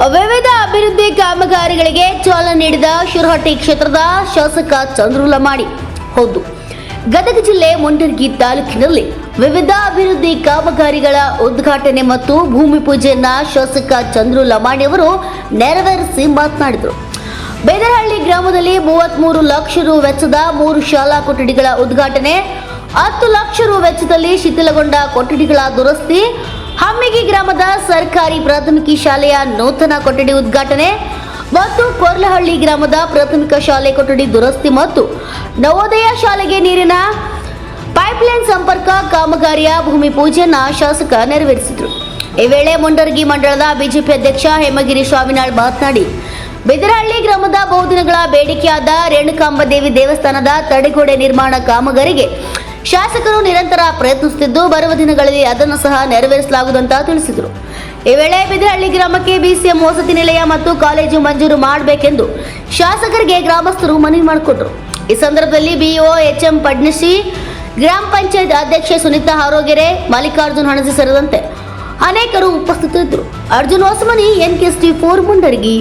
ವಿವಿಧ ಅಭಿವೃದ್ಧಿ ಕಾಮಗಾರಿಗಳಿಗೆ ಚಾಲನೆ ನೀಡಿದ ಶಿರಹಟ್ಟಿ ಕ್ಷೇತ್ರದ ಶಾಸಕ ಚಂದ್ರು ಲಮಾಣಿ ಹೌದು, ಗದಗ ಜಿಲ್ಲೆ ಮುಂಡರ್ಗಿ ತಾಲೂಕಿನಲ್ಲಿ ವಿವಿಧ ಅಭಿವೃದ್ಧಿ ಕಾಮಗಾರಿಗಳ ಉದ್ಘಾಟನೆ ಮತ್ತು ಭೂಮಿ ಪೂಜೆಯನ್ನ ಶಾಸಕ ಚಂದ್ರು ಲಮಾಣಿ ಅವರು ನೆರವೇರಿಸಿ ಮಾತನಾಡಿದರು. ಬೇದರಹಳ್ಳಿ ಗ್ರಾಮದಲ್ಲಿ ಮೂವತ್ಮೂರು ಲಕ್ಷ ರು ವೆಚ್ಚದ ಮೂರು ಶಾಲಾ ಕೊಠಡಿಗಳ ಉದ್ಘಾಟನೆ, ಹತ್ತು ಲಕ್ಷ ರು ವೆಚ್ಚದಲ್ಲಿ ಶಿಥಿಲಗೊಂಡ ಕೊಠಡಿಗಳ ದುರಸ್ತಿ ಹಮ್ಮಿಗಿ ಗ್ರಾಮದ ಸರ್ಕಾರಿ ಪ್ರಾಥಮಿಕ ಶಾಲೆಯ ನೂತನ ಕೊಠಡಿ ಉದ್ಘಾಟನೆ ಮತ್ತು ಕೊರ್ಲಹಳ್ಳಿ ಗ್ರಾಮದ ಪ್ರಾಥಮಿಕ ಶಾಲೆ ಕೊಠಡಿ ದುರಸ್ತಿ ಮತ್ತು ನವೋದಯ ಶಾಲೆಗೆ ನೀರಿನ ಪೈಪ್ಲೈನ್ ಸಂಪರ್ಕ ಕಾಮಗಾರಿಯ ಭೂಮಿ ಪೂಜೆಯನ್ನು ಶಾಸಕ ನೆರವೇರಿಸಿದರು. ಈ ವೇಳೆ ಮುಂಡರ್ಗಿ ಮಂಡಳದ ಬಿಜೆಪಿ ಅಧ್ಯಕ್ಷ ಹೇಮಗಿರಿ ಸ್ವಾಮಿನಾಳ್ ಮಾತನಾಡಿ, ಬೆದರಹಳ್ಳಿ ಗ್ರಾಮದ ಬಹುದಿನಗಳ ಬೇಡಿಕೆಯಾದ ರೇಣುಕಾಂಬದೇವಿ ದೇವಸ್ಥಾನದ ತಡೆಗೋಡೆ ನಿರ್ಮಾಣ ಕಾಮಗಾರಿಗೆ ಶಾಸಕರು ನಿರಂತರ ಪ್ರಯತ್ನಿಸುತ್ತಿದ್ದು, ಬರುವ ದಿನಗಳಲ್ಲಿ ಅದನ್ನು ಸಹ ನೆರವೇರಿಸಲಾಗುವುದಂತ ತಿಳಿಸಿದರು. ಈ ವೇಳೆ ಬಿದ್ರಹಳ್ಳಿ ಗ್ರಾಮಕ್ಕೆ ಬಿಸಿಎಂ ವಸತಿ ನಿಲಯ ಮತ್ತು ಕಾಲೇಜು ಮಂಜೂರು ಮಾಡಬೇಕೆಂದು ಶಾಸಕರಿಗೆ ಗ್ರಾಮಸ್ಥರು ಮನವಿ ಮಾಡಿಕೊಂಡರು ಈ ಸಂದರ್ಭದಲ್ಲಿ ಬಿಇಒ ಎಚ್ಎಂ ಪಡ್ನಿಸಿ ಗ್ರಾಮ ಪಂಚಾಯತ್ ಅಧ್ಯಕ್ಷೆ ಸುನೀತಾ ಹಾರೋಗೆರೆ, ಮಲ್ಲಿಕಾರ್ಜುನ್ ಹಣಸಿ ಸೇರಿದಂತೆ ಅನೇಕರು ಉಪಸ್ಥಿತರಿದ್ದರು. Arjun Hosamani N K four Mundargi.